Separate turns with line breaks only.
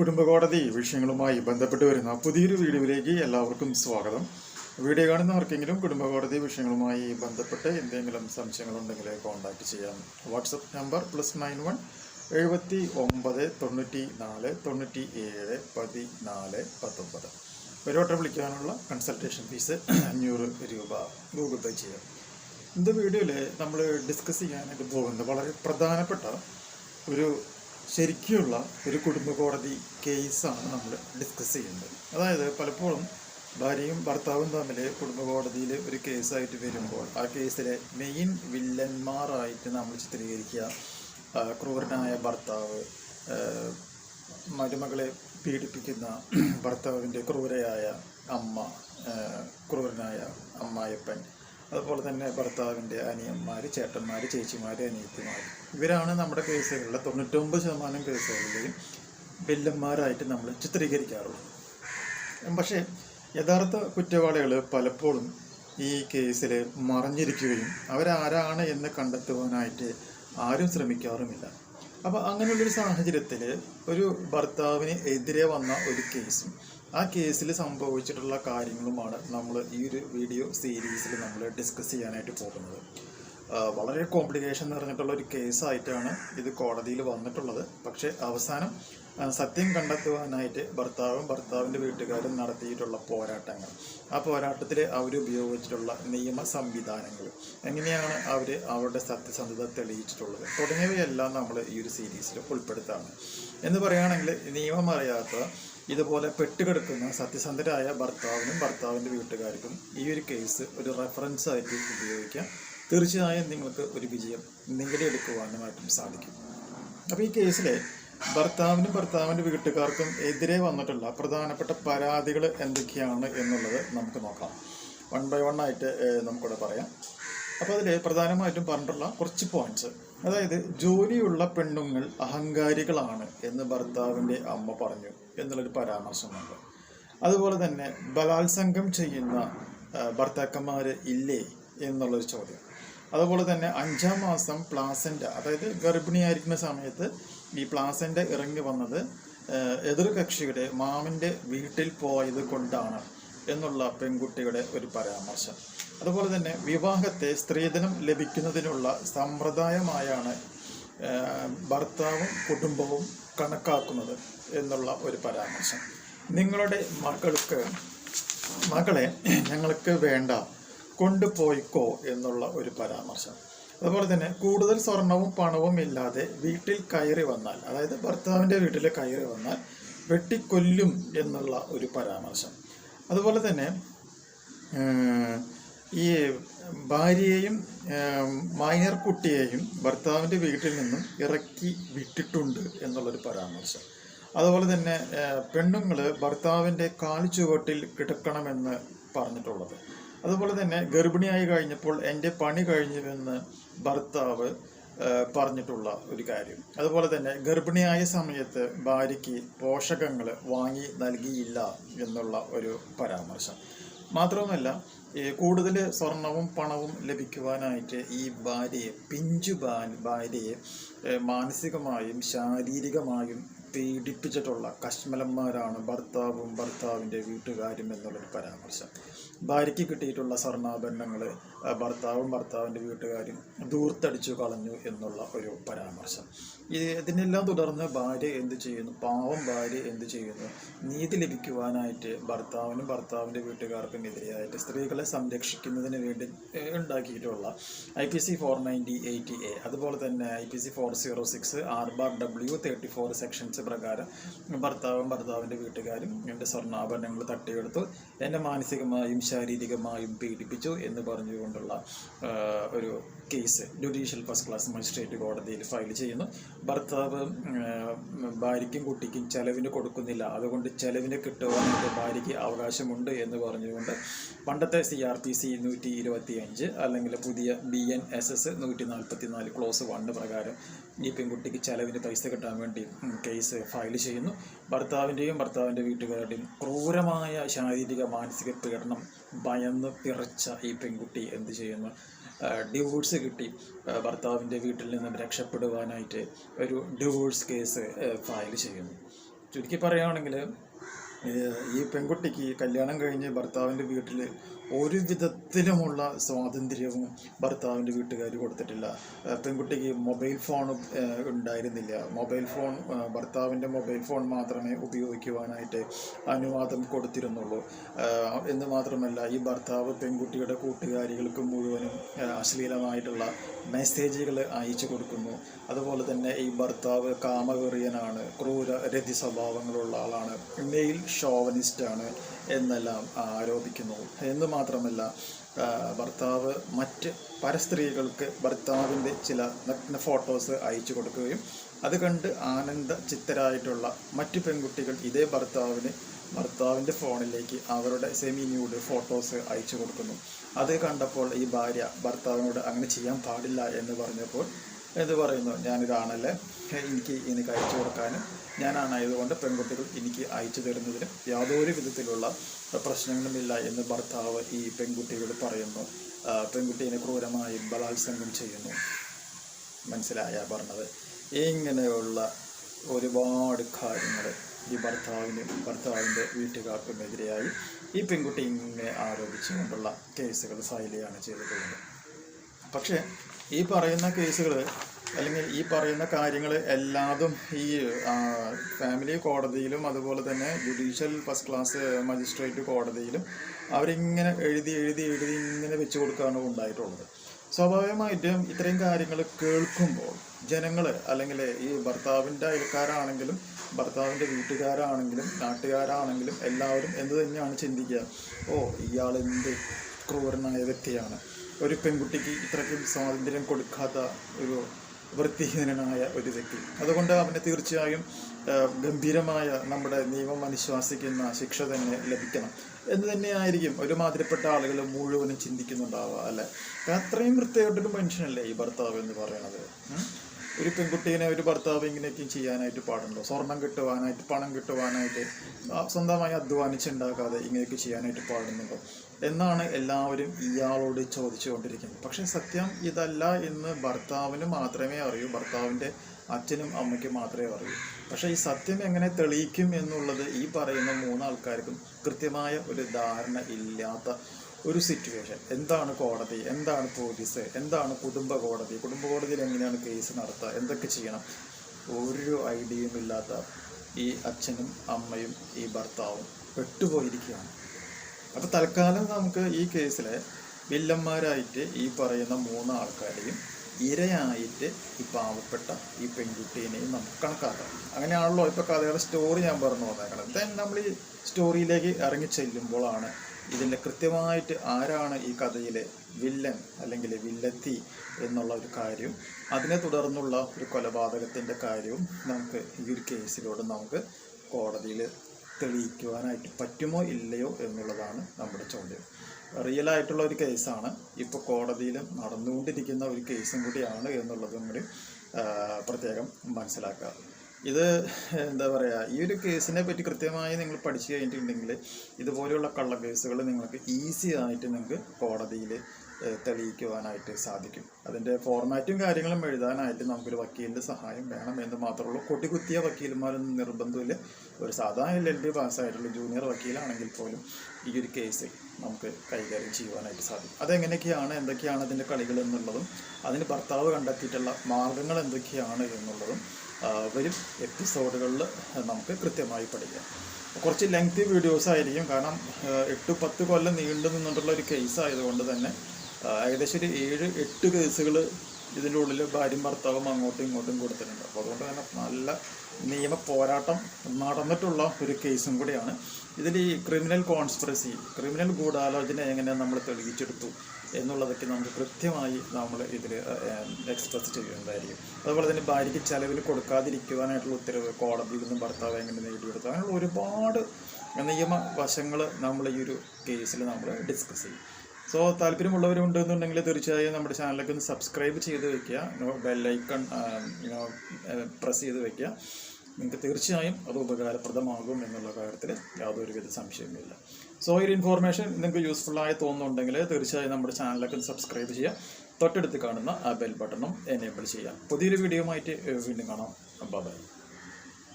കുടുംബകോടതി വിഷയങ്ങളുമായി ബന്ധപ്പെട്ട് വരുന്ന പുതിയൊരു വീഡിയോയിലേക്ക് എല്ലാവർക്കും സ്വാഗതം. വീഡിയോ കാണുന്നവർക്കെങ്കിലും കുടുംബകോടതി വിഷയങ്ങളുമായി ബന്ധപ്പെട്ട് എന്തെങ്കിലും സംശയങ്ങളുണ്ടെങ്കിൽ കോൺടാക്ട് ചെയ്യാം. WhatsApp number plus nine one എഴുപത്തി ഒമ്പത് തൊണ്ണൂറ്റി നാല് തൊണ്ണൂറ്റി ഏഴ് പതിനാല് പത്തൊമ്പത്. ഒരു വട്ടം വിളിക്കാനുള്ള കൺസൾട്ടേഷൻ ഫീസ് അഞ്ഞൂറ് രൂപ ഗൂഗിൾ പേ ചെയ്യാം. ഇന്ന് വീഡിയോയിൽ നമ്മൾ ഡിസ്കസ് ചെയ്യാനായിട്ട് പോകുന്നത് വളരെ പ്രധാനപ്പെട്ട ഒരു ശരിക്കുള്ള ഒരു കുടുംബ കോടതി കേസാണ് നമ്മൾ ഡിസ്കസ് ചെയ്യുന്നത്. അതായത് പലപ്പോഴും ഭാര്യയും ഭർത്താവും തമ്മിൽ കുടുംബ കോടതിയിൽ ഒരു കേസായിട്ട് വരുമ്പോൾ ആ കേസിലെ മെയിൻ വില്ലന്മാരായിട്ട് നമ്മൾ ചിത്രീകരിക്കുക. ക്രൂരനായ ഭർത്താവ് മരുമകളെ പീഡിപ്പിക്കുന്ന ഭർത്താവിന്റെ ക്രൂരയായ അമ്മ ക്രൂരനായ അമ്മായപ്പൻ അതുപോലെ തന്നെ ഭർത്താവിന്റെ അനിയന്മാർ ചേട്ടന്മാർ ചേച്ചിമാർ അനിയത്തിമാർ ഇവരാണ് നമ്മുടെ കേസുകളിൽ തൊണ്ണൂറ്റൊമ്പത് ശതമാനം കേസുകളിലെയും വില്ലന്മാരായിട്ട് നമ്മൾ ചിത്രീകരിക്കാറുള്ളത്. പക്ഷേ യഥാർത്ഥ കുറ്റവാളികൾ പലപ്പോഴും ഈ കേസിൽ മറഞ്ഞിരിക്കുകയും അവരാരാണ് എന്ന് കണ്ടെത്തുവാനായിട്ട് ആരും ശ്രമിക്കാറുമില്ല. അപ്പോൾ അങ്ങനെയുള്ളൊരു സാഹചര്യത്തിൽ ഒരു ഭർത്താവിന് എതിരെ വന്ന ഒരു കേസും ആ കേസിൽ സംഭവിച്ചിട്ടുള്ള കാര്യങ്ങളുമാണ് നമ്മൾ ഈ ഒരു വീഡിയോ സീരീസിൽ നമ്മൾ ഡിസ്കസ് ചെയ്യാനായിട്ട് പോകുന്നത്. വളരെ കോംപ്ലിക്കേഷൻ നിറഞ്ഞിട്ടുള്ള ഒരു കേസായിട്ടാണ് ഇത് കോടതിയിൽ വന്നിട്ടുള്ളത്. പക്ഷേ അവസാനം സത്യം കണ്ടെത്തുവാനായിട്ട് ഭർത്താവും ഭർത്താവിന്റെ വീട്ടുകാരും നടത്തിയിട്ടുള്ള പോരാട്ടങ്ങൾ. ആ പോരാട്ടത്തിൽ അവർ ഉപയോഗിച്ചിട്ടുള്ള നിയമ സംവിധാനങ്ങൾ. എങ്ങനെയാണ് അവർ അവരുടെ സത്യസന്ധത തെളിയിച്ചിട്ടുള്ളത്? തുടങ്ങിയവയെല്ലാം നമ്മൾ ഈ ഒരു സീരീസിൽ ഉൾപ്പെടുത്താണ്. എന്ന് പറയുകയാണെങ്കിൽ നിയമം അറിയാത്ത ഇതുപോലെ പെട്ടുകിടക്കുന്ന സത്യസന്ധരായ ഭർത്താവിനും ഭർത്താവിന്റെ വീട്ടുകാർക്കും ഈ ഒരു കേസ് ഒരു റെഫറൻസ് ആയിട്ട് ഉപയോഗിക്കാം. തീർച്ചയായും നിങ്ങൾക്ക് ഒരു വിജയം നേടിയെടുക്കുവാനുമായിട്ടും സാധിക്കും. അപ്പോൾ ഈ കേസിലെ ഭർത്താവിനും ഭർത്താവിന്റെ വീട്ടുകാർക്കും എതിരെ വന്നിട്ടുള്ള പ്രധാനപ്പെട്ട പരാതികൾ എന്തൊക്കെയാണ് എന്നുള്ളത് നമുക്ക് നോക്കാം. വൺ ബൈ വൺ ആയിട്ട് നമുക്കിവിടെ പറയാം. അപ്പോൾ അതിൽ പ്രധാനമായിട്ടും പറഞ്ഞിട്ടുള്ള കുറച്ച് പോയിന്റ്സ് അതായത് ജോലിയുള്ള പെണ്ണുങ്ങൾ അഹങ്കാരികളാണ് എന്ന് ഭർത്താവിന്റെ അമ്മ പറഞ്ഞു എന്നുള്ളൊരു പരാമർശമുണ്ട് അതുപോലെ തന്നെ ബലാത്സംഗം ചെയ്യുന്ന ഭർത്താക്കന്മാർ ഇല്ലേ എന്നുള്ളൊരു ചോദ്യം. അതുപോലെ തന്നെ അഞ്ചാം മാസം പ്ലാസന്റ അതായത് ഗർഭിണിയായിരിക്കുന്ന സമയത്ത് ഈ പ്ലാസന്റ ഇറങ്ങി വന്നത് എതിർകക്ഷിയുടെ എതിർ കക്ഷിയുടെ മാമന്റെ വീട്ടിൽ പോയത് കൊണ്ടാണ് എന്നുള്ള പെൺകുട്ടിയുടെ ഒരു പരാമർശം. അതുപോലെ തന്നെ വിവാഹത്തെ സ്ത്രീധനം ലഭിക്കുന്നതിനുള്ള സമ്പ്രദായമായാണ് ഭർത്താവും കുടുംബവും കണക്കാക്കുന്നത് എന്നുള്ള ഒരു പരാമർശം. നിങ്ങളുടെ മകൾക്ക് മകളെ ഞങ്ങൾക്ക് വേണ്ട കൊണ്ടുപോയിക്കോ എന്നുള്ള ഒരു പരാമർശം. അതുപോലെ തന്നെ കൂടുതൽ സ്വർണവും പണവും ഇല്ലാതെ വീട്ടിൽ കയറി വന്നാൽ അതായത് ഭർത്താവിന്റെ വീട്ടിൽ കയറി വന്നാൽ വെട്ടിക്കൊല്ലും എന്നുള്ള ഒരു പരാമർശം. അതുപോലെ തന്നെ ഈ ഭാര്യയെയും മൈനർ കുട്ടിയെയും ഭർത്താവിന്റെ വീട്ടിൽ നിന്നും ഇറക്കി വിട്ടിട്ടുണ്ട് എന്നുള്ളൊരു പരാമർശം. അതുപോലെ തന്നെ പെണ്ണുങ്ങൾ ഭർത്താവിന്റെ കാൽ കിടക്കണമെന്ന് പറഞ്ഞിട്ടുള്ളത്. അതുപോലെ തന്നെ ഗർഭിണിയായി കഴിഞ്ഞപ്പോൾ എന്റെ പണി കഴിഞ്ഞുവെന്ന് ഭർത്താവ് പറഞ്ഞിട്ടുള്ള ഒരു കാര്യം. അതുപോലെ തന്നെ ഗർഭിണിയായ സമയത്ത് ഭാര്യയ്ക്ക് പോഷകങ്ങൾ വാങ്ങി നൽകിയില്ല എന്നുള്ള ഒരു പരാമർശം. മാത്രവുമല്ല കൂടുതൽ സ്വർണവും പണവും ലഭിക്കുവാനായിട്ട് ഈ ഭാര്യയെ പിഞ്ചു ഭാര്യയെ മാനസികമായും ശാരീരികമായും പീഡിപ്പിച്ചിട്ടുള്ള കശ്മലന്മാരാണ് ഭർത്താവും ഭർത്താവിന്റെ വീട്ടുകാരും എന്നുള്ളൊരു പരാമർശം. ഭാര്യയ്ക്ക് കിട്ടിയിട്ടുള്ള സ്വർണാഭരണങ്ങൾ ഭർത്താവും ഭർത്താവിന്റെ വീട്ടുകാരും ദൂർത്തടിച്ചു കളഞ്ഞു എന്നുള്ള ഒരു പരാമർശം. ഇതിനെല്ലാം തുടർന്ന് ഭാര്യ എന്ത് ചെയ്യുന്നു? പാവം ഭാര്യ എന്ത് ചെയ്യുന്നു? നീതി ലഭിക്കുവാനായിട്ട് ഭർത്താവിനും ഭർത്താവിന്റെ വീട്ടുകാർക്കും എതിരെയായിട്ട് സ്ത്രീകളെ സംരക്ഷിക്കുന്നതിന് വേണ്ടി ഉണ്ടാക്കിയിട്ടുള്ള I P C four ninety eighty A അതുപോലെ തന്നെ I P C four zero six R bar W thirty four sections പ്രകാരം ഭർത്താവും ഭർത്താവിന്റെ വീട്ടുകാരും എന്റെ സ്വർണാഭരണങ്ങൾ തട്ടിയെടുത്തു. എന്നെ മാനസികമായും ശാരീരികമായും പീഡിപ്പിച്ചു എന്ന് പറഞ്ഞുകൊണ്ടുള്ള ഒരു case judicial first class magistrate കോടതിയിൽ ഫയൽ ചെയ്യുന്നു. ഭർത്താവ് ഭാര്യയ്ക്കും കുട്ടിക്കും ചെലവിന് കൊടുക്കുന്നില്ല. അതുകൊണ്ട് ചെലവിന് കിട്ടുവാനായിട്ട് ഭാര്യയ്ക്ക് അവകാശമുണ്ട് എന്ന് പറഞ്ഞുകൊണ്ട് പണ്ടത്തെ സി ആർ പി സി നൂറ്റി ഇരുപത്തി അഞ്ച് അല്ലെങ്കിൽ പുതിയ ബി എൻ എസ് എസ് നൂറ്റി നാൽപ്പത്തി നാല് ക്ലോസ് വണ്ണ് പ്രകാരം ഈ പെൺകുട്ടിക്ക് ചെലവിന് പൈസ കിട്ടാൻ വേണ്ടി കേസ് ഫയൽ ചെയ്യുന്നു. ഭർത്താവിന്റെയും ഭർത്താവിന്റെ വീട്ടുകാരുടെയും ക്രൂരമായ ശാരീരിക മാനസിക പീഡനം ഭയന്ന് പിറച്ച ഈ പെൺകുട്ടി എന്ത് ചെയ്യുന്നു? ഡിവോഴ്സ് കിട്ടി. ഭർത്താവിന്റെ വീട്ടിൽ നിന്നും രക്ഷപ്പെടുവാനായിട്ട് ഒരു ഡിവോഴ്സ് കേസ് ഫയൽ ചെയ്യുന്നു. ചുരുക്കി പറയുകയാണെങ്കിൽ ഈ പെൺകുട്ടിക്ക് കല്യാണം കഴിഞ്ഞ് ഭർത്താവിന്റെ വീട്ടിൽ ഒരു വിധത്തിലുമുള്ള സ്വാതന്ത്ര്യവും ഭർത്താവിന്റെ വീട്ടുകാർ കൊടുത്തിട്ടില്ല. പെൺകുട്ടിക്ക് മൊബൈൽ ഫോൺ ഉണ്ടായിരുന്നില്ല. മൊബൈൽ ഫോൺ ഭർത്താവിന്റെ മൊബൈൽ ഫോൺ മാത്രമേ ഉപയോഗിക്കുവാനായിട്ട് അനുവാദം കൊടുത്തിരുന്നുള്ളൂ. എന്ന് മാത്രമല്ല ഈ ഭർത്താവ് പെൺകുട്ടിയുടെ കൂട്ടുകാരികൾക്ക് മുഴുവനും അശ്ലീലമായിട്ടുള്ള മെസ്സേജുകൾ അയച്ചു കൊടുക്കുന്നു. അതുപോലെ തന്നെ ഈ ഭർത്താവ് കാമവെറിയനാണ് ക്രൂര രതി സ്വഭാവങ്ങളുള്ള ആളാണ് മെയിൽ ഷോവനിസ്റ്റാണ് എന്നെല്ലാം ആരോപിക്കുന്നു. എന്ന് മാത്രമല്ല ഭർത്താവ് മറ്റ് പരസ്ത്രീകൾക്ക് ഭർത്താവിന്റെ ചില നഗ്ന ഫോട്ടോസ് അയച്ചു കൊടുക്കുകയും അത് കണ്ട് ആനന്ദ ചിത്തരായിട്ടുള്ള മറ്റു പെൺകുട്ടികൾ ഇതേ ഭർത്താവിന് ഭർത്താവിന്റെ ഫോണിലേക്ക് അവരുടെ സെമി ന്യൂഡ് ഫോട്ടോസ് അയച്ചു കൊടുക്കുന്നു. അത് കണ്ടപ്പോൾ ഈ ഭാര്യ ഭർത്താവിനോട് അങ്ങനെ ചെയ്യാൻ പാടില്ല എന്ന് പറഞ്ഞപ്പോൾ എന്ത് പറയുന്നു. ഞാനിതാണല്ലേ എനിക്ക് എനിക്ക് അയച്ചു കൊടുക്കാനും ഞാനാണായതുകൊണ്ട് പെൺകുട്ടികൾ എനിക്ക് അയച്ചു തരുന്നതിനും യാതൊരു വിധത്തിലുള്ള പ്രശ്നങ്ങളുമില്ല എന്ന് ഭർത്താവ് ഈ പെൺകുട്ടിയോട് പറയുന്നു. പെൺകുട്ടിയെ ക്രൂരമായി ബലാത്സംഗം ചെയ്യുന്നു. മനസ്സിലായ പറഞ്ഞത്. ഇങ്ങനെയുള്ള ഒരുപാട് കാര്യങ്ങൾ ഈ ഭർത്താവിനും ഭർത്താവിന്റെ വീട്ടുകാർക്കുമെതിരെയായി ഈ പെൺകുട്ടി ഇങ്ങനെ ആരോപിച്ചുകൊണ്ടുള്ള കേസുകൾ ഫയൽ ചെയ്തിട്ടുള്ളത്. പക്ഷേ ഈ പറയുന്ന കേസുകൾ അല്ലെങ്കിൽ ഈ പറയുന്ന കാര്യങ്ങൾ എല്ലാതും ഈ ഫാമിലി കോടതിയിലും അതുപോലെ തന്നെ ജുഡീഷ്യൽ ഫസ്റ്റ് ക്ലാസ് മജിസ്ട്രേറ്റ് കോടതിയിലും അവരിങ്ങനെ എഴുതി എഴുതി എഴുതി ഇങ്ങനെ വെച്ച് കൊടുക്കുകയാണ് ഉണ്ടായിട്ടുള്ളത്. സ്വാഭാവികമായിട്ടും ഇത്രയും കാര്യങ്ങൾ കേൾക്കുമ്പോൾ ജനങ്ങൾ അല്ലെങ്കിൽ ഈ ഭർത്താവിന്റെ അയൽക്കാരാണെങ്കിലും ഭർത്താവിന്റെ വീട്ടുകാരാണെങ്കിലും നാട്ടുകാരാണെങ്കിലും എല്ലാവരും എന്ത് തന്നെയാണ് ചിന്തിക്കുക? ഓ ഇയാൾ എന്ത് ക്രൂരനായ വ്യക്തിയാണ്. ഒരു പെൺകുട്ടിക്ക് ഇത്രയ്ക്കും സ്വാതന്ത്ര്യം കൊടുക്കാത്ത ഒരു വൃത്തിഹീനനായ ഒരു വ്യക്തി. അതുകൊണ്ട് അവന് തീർച്ചയായും ഗംഭീരമായ നമ്മുടെ നിയമം അനുശാസിക്കുന്ന ശിക്ഷ തന്നെ ലഭിക്കണം. എന്ന് തന്നെയായിരിക്കും ഒരുമാതിരിപ്പെട്ട ആളുകൾ മുഴുവനും ചിന്തിക്കുന്നുണ്ടാവുക അല്ലെ? അത്രയും വൃത്തിയായിട്ടൊരു മനുഷ്യനല്ലേ ഈ ഭർത്താവ് എന്ന് പറയുന്നത് ഒരു പെൺകുട്ടീനെ ഒരു ഭർത്താവ് ഇങ്ങനെയൊക്കെ ചെയ്യാനായിട്ട് പാടുണ്ടോ? സ്വർണം കിട്ടുവാനായിട്ട് പണം കിട്ടുവാനായിട്ട് സ്വന്തമായി അധ്വാനിച്ചുണ്ടാക്കാതെ ഇങ്ങനെയൊക്കെ ചെയ്യാനായിട്ട് പാടുന്നുണ്ടോ? എന്നാണ് എല്ലാവരും ഇയാളോട് ചോദിച്ചുകൊണ്ടിരിക്കുന്നത്. പക്ഷെ സത്യം ഇതല്ല എന്ന് ഭർത്താവിന് മാത്രമേ അറിയൂ. ഭർത്താവിന്റെ അച്ഛനും അമ്മയ്ക്കും മാത്രമേ അറിയൂ. പക്ഷെ ഈ സത്യം എങ്ങനെ തെളിയിക്കും എന്നുള്ളത് ഈ പറയുന്ന മൂന്നാൾക്കാർക്കും കൃത്യമായ ഒരു ധാരണ ഇല്ലാത്ത ഒരു സിറ്റുവേഷൻ എന്താണ് കോടതി? എന്താണ് പോലീസ്? എന്താണ് കുടുംബ കോടതി? കുടുംബ കോടതിയിൽ എങ്ങനെയാണ് കേസ് നടത്തുക? എന്തൊക്കെ ചെയ്യണം? ഒരു ഐഡിയയും ഇല്ലാത്ത ഈ അച്ഛനും അമ്മയും ഈ ഭർത്താവും പെട്ടുപോയിരിക്കുകയാണ്. അപ്പോൾ തൽക്കാലം നമുക്ക് ഈ കേസിലെ വില്ലന്മാരായിട്ട് ഈ പറയുന്ന മൂന്ന് ആൾക്കാരെയും ഇരയായിട്ട് ഈ പാവപ്പെട്ട ഈ പെൺകുട്ടീനെയും നമുക്ക് കണക്കാക്കാം. അങ്ങനെയാണല്ലോ ഇപ്പോൾ കഥയുടെ സ്റ്റോറി ഞാൻ പറഞ്ഞു വന്നേക്കണം ദെൻ നമ്മൾ ഈ സ്റ്റോറിയിലേക്ക് ഇറങ്ങി ചെല്ലുമ്പോഴാണ് ഇതിന്റെ കൃത്യമായിട്ട് ആരാണ് ഈ കഥയിലെ വില്ലൻ അല്ലെങ്കിൽ വില്ലത്തി എന്നുള്ള ഒരു കാര്യവും അതിനെ തുടർന്നുള്ള ഒരു കൊലപാതകത്തിന്റെ കാര്യവും നമുക്ക് ഈ ഒരു കേസിലൂടെ നമുക്ക് കോടതിയിൽ തെളിയിക്കുവാനായിട്ട് പറ്റുമോ ഇല്ലയോ എന്നുള്ളതാണ് നമ്മുടെ ചോദ്യം. റിയൽ ആയിട്ടുള്ള ഒരു കേസാണ്. ഇപ്പോൾ കോടതിയിൽ നടന്നുകൊണ്ടിരിക്കുന്ന ഒരു കേസും കൂടിയാണ് എന്നുള്ളതും കൂടി പ്രത്യേകം മനസ്സിലാക്കുക. ഇത് എന്താ പറയുക ഈ ഒരു കേസിനെ പറ്റി കൃത്യമായി നിങ്ങൾ പഠിച്ചു കഴിഞ്ഞിട്ടുണ്ടെങ്കിൽ ഇതുപോലെയുള്ള കള്ള കേസുകൾ നിങ്ങൾക്ക് ഈസി ആയിട്ട് നിങ്ങൾക്ക് കോടതിയിൽ തെളിയിക്കുവാനായിട്ട് സാധിക്കും. അതിന്റെ ഫോർമാറ്റും കാര്യങ്ങളും എഴുതാനായിട്ട് നമുക്കൊരു വക്കീലിന്റെ സഹായം വേണം എന്ന് മാത്രമേ ഉള്ളൂ കൊട്ടിക്കുത്തിയ വക്കീലന്മാരൊന്നും നിർബന്ധമില്ല. ഒരു സാധാരണ എൽ എൽ ബി പാസ്സായിട്ടുള്ള ജൂനിയർ വക്കീലാണെങ്കിൽ പോലും ഈ ഒരു കേസ് നമുക്ക് കൈകാര്യം ചെയ്യുവാനായിട്ട് സാധിക്കും. അതെങ്ങനെയൊക്കെയാണ് എന്തൊക്കെയാണ് അതിന്റെ കളികൾ എന്നുള്ളതും അതിന് ഭർത്താവ് കണ്ടെത്തിയിട്ടുള്ള മാർഗങ്ങൾ എന്തൊക്കെയാണ് എന്നുള്ളതും വരും എപ്പിസോഡുകളിൽ നമുക്ക് കൃത്യമായി പഠിക്കാം. കുറച്ച് ലെങ്തി വീഡിയോസ് ആയിരിക്കും. കാരണം എട്ട് പത്ത് കൊല്ലം നീണ്ടു നിന്നിട്ടുള്ള ഒരു കേസ് ആയതുകൊണ്ട് തന്നെ ഏകദേശം ഒരു ഏഴ് എട്ട് കേസുകൾ ഇതിന്റെ ഉള്ളിൽ ഭാര്യയും ഭർത്താവും അങ്ങോട്ടും ഇങ്ങോട്ടും കൊടുത്തിട്ടുണ്ട്. അപ്പോൾ അതുകൊണ്ട് തന്നെ നല്ല നിയമ പോരാട്ടം നടന്നിട്ടുള്ള ഒരു കേസും കൂടിയാണ്. ഇതിൽ ഈ ക്രിമിനൽ കോൺസ്പിറസി ക്രിമിനൽ ഗൂഢാലോചന എങ്ങനെ നമ്മൾ തെളിയിച്ചെടുത്തു എന്നുള്ളതൊക്കെ നമുക്ക് കൃത്യമായി നമ്മൾ ഇതിൽ എക്സ്പ്രസ് ചെയ്യുന്നതായിരിക്കും അതുപോലെ തന്നെ ഭാര്യയ്ക്ക് ചെലവിൽ കൊടുക്കാതിരിക്കുവാനായിട്ടുള്ള ഉത്തരവ് കോടതിയിൽ നിന്നും ഭർത്താവ് എങ്ങനെ നേടിയെടുത്തു? അങ്ങനെയുള്ള ഒരുപാട് നിയമ വശങ്ങൾ നമ്മൾ ഈ ഒരു കേസിൽ നമ്മൾ ഡിസ്കസ് ചെയ്യും. സോ താല്പര്യമുള്ളവരുണ്ടെന്നുണ്ടെങ്കിൽ തീർച്ചയായും നമ്മുടെ ചാനലൊക്കെ ഒന്ന് സബ്സ്ക്രൈബ് ചെയ്ത് വെക്കുക. ബെല്ലൈക്കൺ പ്രസ് ചെയ്ത് വെക്കുക. നിങ്ങൾക്ക് തീർച്ചയായും അത് ഉപകാരപ്രദമാകും എന്നുള്ള കാര്യത്തിൽ യാതൊരുവിധ സംശയവുമില്ല. സോ ഈ ഇൻഫോർമേഷൻ നിങ്ങൾക്ക് യൂസ്ഫുള്ളായി തോന്നുന്നുണ്ടെങ്കിൽ തീർച്ചയായും നമ്മുടെ ചാനലൊക്കെ സബ്സ്ക്രൈബ് ചെയ്യുക. തൊട്ടടുത്ത് കാണുന്ന ആ ബെൽ ബട്ടണും എനേബിൾ ചെയ്യുക. പുതിയൊരു വീഡിയോ ആയിട്ട് വീണ്ടും കാണാം. ബൈ